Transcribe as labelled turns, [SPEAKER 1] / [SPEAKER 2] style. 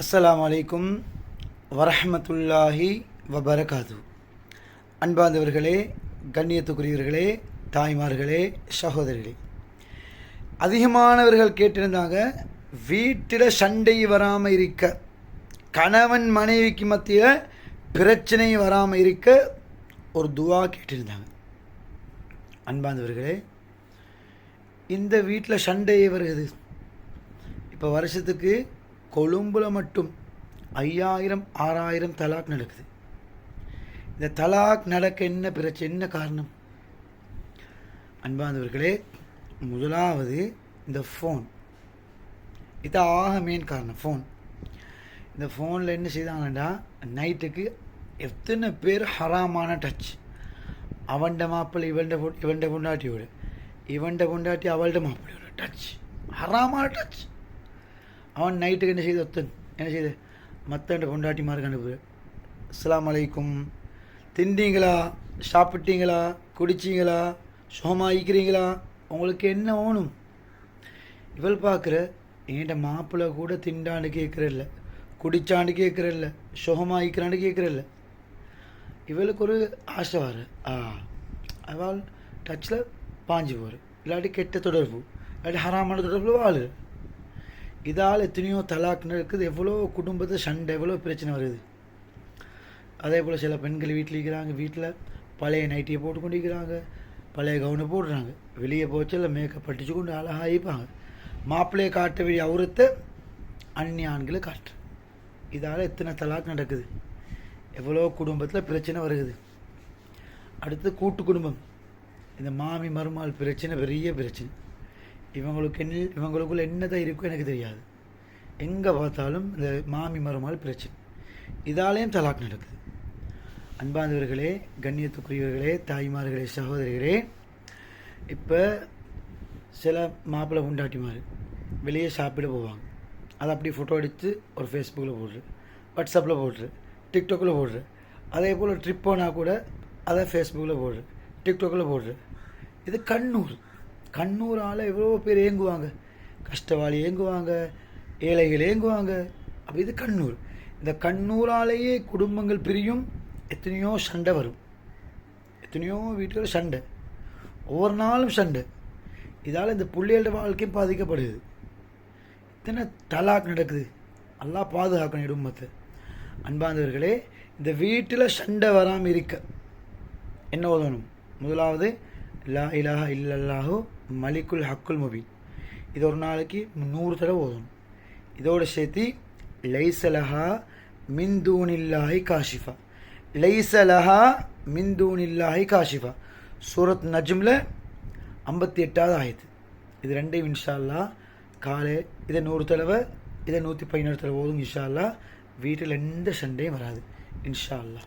[SPEAKER 1] அஸ்லாம் வலைக்கும் வரஹமத்துல்லாஹி வபரகாது. அன்பாந்தவர்களே கண்ணியத்துக்குரியவர்களே தாய்மார்களே சகோதரிகளே அதிகமானவர்கள் கேட்டிருந்தாங்க வீட்டில் சண்டை வராமல் இருக்க கணவன் மனைவிக்கு மத்தியில் பிரச்சனை வராமல் இருக்க ஒரு துவா கேட்டிருந்தாங்க. அன்பாந்தவர்களே இந்த வீட்டில் சண்டை வருகிறது இப்போ வருஷத்துக்கு கொழும்புல மட்டும் ஐயாயிரம் ஆறாயிரம் தலாக் நடக்குது. இந்த தலாக் நடக்க என்ன பிரச்சனை என்ன காரணம்? அன்பாந்தவர்களே முதலாவது இந்த ஃபோன் இது ஆக மெயின் காரணம் ஃபோன் இந்த ஃபோனில் என்ன செய்தாங்கன்னா நைட்டுக்கு எத்தனை பேர் ஹராமான டச் அவன்ட மாப்பிள்ளை இவன்ட பொ இவன்ட பொண்டாட்டியோட இவன்ட பொண்டாட்டி அவள்ட மாப்பிள்ளையோட டச் ஹராமான டச் அவன் நைட்டுக்கு என்ன செய்து ஒத்தன்? என்ன செய்து? மற்ற பொண்டாட்டிமாருக்கு அனுப்பு அஸ்லாம் அலைக்கும். திண்டீங்களா சாப்பிட்டீங்களா? குடிச்சிங்களா? சுகமாயிக்கிறீங்களா உங்களுக்கு என்ன வேணும்? இவள் பார்க்குற என்கிட்ட மாப்பிள்ளை கூட திண்டான்னு கேட்குறல்ல? குடிச்சான்னு கேட்குறல்ல? சுகமாயிக்கிறான்னு கேட்குறல்ல? இவளுக்கு ஒரு ஆசை வர ஆ அவள் டச்சில் பாஞ்சு போகிற இல்லாட்டி கெட்ட தொடர்பு. இல்லாட்டி ஹராமான தொடர்பு வாழு. இதால் எத்தனையோ தலாக் நடக்குது எவ்வளோ குடும்பத்தை சண்டை எவ்வளோ பிரச்சனை வருது. அதே போல் சில பெண்கள் வீட்டில் இருக்கிறாங்க. வீட்டில் பழைய நைட்டியை போட்டு கொண்டு இருக்கிறாங்க பழைய கவுனை போடுறாங்க. வெளியே போச்சு இல்லை மேக்கப் அடிச்சு கொண்டு அழகாக இருப்பாங்க. மாப்பிள்ளையை காட்ட வேண்டிய அவரத்தை அந்நிய ஆண்களை காட்டு. இதால் எத்தனை தலாக் நடக்குது. எவ்வளோ குடும்பத்தில் பிரச்சனை வருகுது. அடுத்து கூட்டு குடும்பம். இந்த மாமி மருமாள் பிரச்சனை பெரிய பிரச்சனை. இவங்களுக்கு என்ன இவங்களுக்குள்ள என்னதான் இருக்கோ எனக்கு தெரியாது. எங்கே பார்த்தாலும் இந்த மாமி மருமாள் பிரச்சனை. இதாலேயும் தலாக் நடக்குது. அன்பாந்தவர்களே கண்ணியத்துக்குரியவர்களே தாய்மார்களே சகோதரிகளே இப்போ சில மாப்பிள்ளை உண்டாட்டிமார் வெளியே சாப்பிட போவாங்க. அதை அப்படி ஃபோட்டோ எடுத்து ஒரு ஃபேஸ்புக்கில் போடுறது வாட்ஸ்அப்பில் போடுறது டிக்டாக்கில் போடுற அதே போல் ட்ரிப் போனால் கூட அதை ஃபேஸ்புக்கில் போடுறு டிக்டாக்கில் போடுற இது கண்ணூர். கண்ணூரால் எவ்வளோ பேர் ஏங்குவாங்க. கஷ்டவாளி ஏங்குவாங்க ஏழைகள் ஏங்குவாங்க. அப்போ இது கண்ணூர். இந்த கண்ணூராலேயே குடும்பங்கள் பிரியும் எத்தனையோ சண்டை வரும். எத்தனையோ வீட்டில் சண்டை. ஒவ்வொரு நாளும் சண்டை. இதால் இந்த பிள்ளைகளோட வாழ்க்கையும் பாதிக்கப்படுது. இத்தனை தலாக் நடக்குது. நல்லா பாதுகாக்கணும் குடும்பத்தை அன்பாந்தவர்களே இந்த வீட்டில் சண்டை வராமல் இருக்க. என்ன உதவணும் முதலாவது லா இலாஹா இல்லல்லாஹோ மலிக்குல் ஹக்குல் முபீன். இது ஒரு நாளைக்கு நூறு தடவை ஓதணும். இதோடு சேர்த்து லைசலஹா மின்தூனில்லாஹி காஷிஃபா. லைசலஹா மின்தூனில்லாஹி காஷிஃபா. சூரத் நஜ்மில் ஐம்பத்தி எட்டாவது ஆயுது இது ரெண்டையும் இன்ஷால்லா காலை இதை நூறு தடவை இதை நூற்றி பதினோரு தடவை ஓதும் இன்ஷால்லா வீட்டில் எந்த சண்டையும் வராது. இன்ஷா அல்லா